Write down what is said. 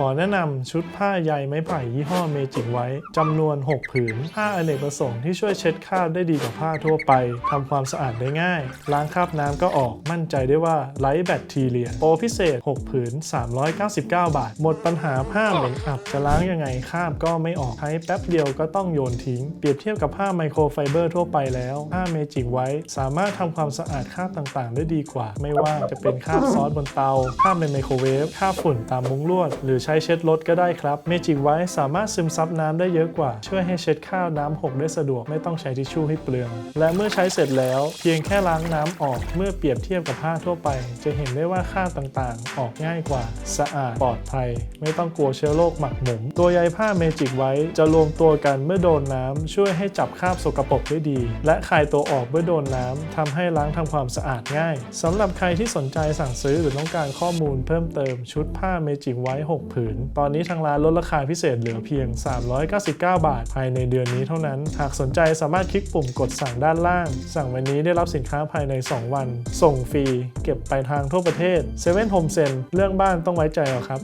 ขอแนะนำชุดผ้าใยไม้ไผ่ยี่ห้อเมจิกไว้จำนวน 6 ผืน ผ้าอเนกประสงค์ที่ช่วยเช็ดคราบได้ดีกว่าผ้าทั่วไปทำความสะอาดได้ง่าย ล้างคราบน้ำก็ออกมั่นใจได้ว่าไร้แบคทีเรีย โปรพิเศษ 6 ผืน 399 บาท หมดปัญหาผ้าเหม็นอับจะล้างยังไงคราบก็ไม่ออกใช้แป๊บเดียวก็ต้องโยนทิ้ง เปรียบเทียบกับผ้าไมโครไฟเบอร์ทั่วไปแล้วผ้าเมจิกไว้สามารถทำความสะอาดคราบต่างๆ ได้ดีกว่า ไม่ว่าจะเป็นคราบซอสบนเตาคราบในไมโครเวฟคราบฝุ่นตามมุ้งลวดหรือใช้เช็ดรถก็ได้ครับเมจิกไว้สามารถซึมซับน้ำได้เยอะกว่า ช่วยให้เช็ดคราบน้ำหกได้สะดวกไม่ต้องใช้ทิชชู่ให้เปลือง และเมื่อใช้เสร็จแล้ว เพียงแค่ล้างน้ำออกเมื่อเปรียบเทียบกับผ้าทั่วไป จะเห็นได้ว่าคราบต่างๆ ออกง่ายกว่า สะอาดปลอดภัย ไม่ต้องกลัวเชื้อโรคหมักหมมตัวใยผ้าเมจิกไว้จะรวมตัวกันเมื่อโดนน้ำช่วยให้จับคราบสกปรกได้ดี และคายตัวออกเมื่อโดนน้ำทำให้ล้างทำความสะอาดง่ายสำหรับใครที่สนใจสั่งซื้อหรือต้องการข้อมูลเพิ่มเติมชุดผ้าเมจิกไว้6ผืน ตอนนี้ทางร้านลดราคาพิเศษเหลือเพียง 399 บาท ภายในเดือนนี้เท่านั้น หากสนใจสามารถคลิกปุ่มกดสั่งด้านล่าง สั่งวันนี้ได้รับสินค้าภายใน 2 วัน ส่งฟรี เก็บไปลายทางทั่วประเทศเซเว่นโฮมเซนเรื่องบ้านต้องไว้ใจเอาครับ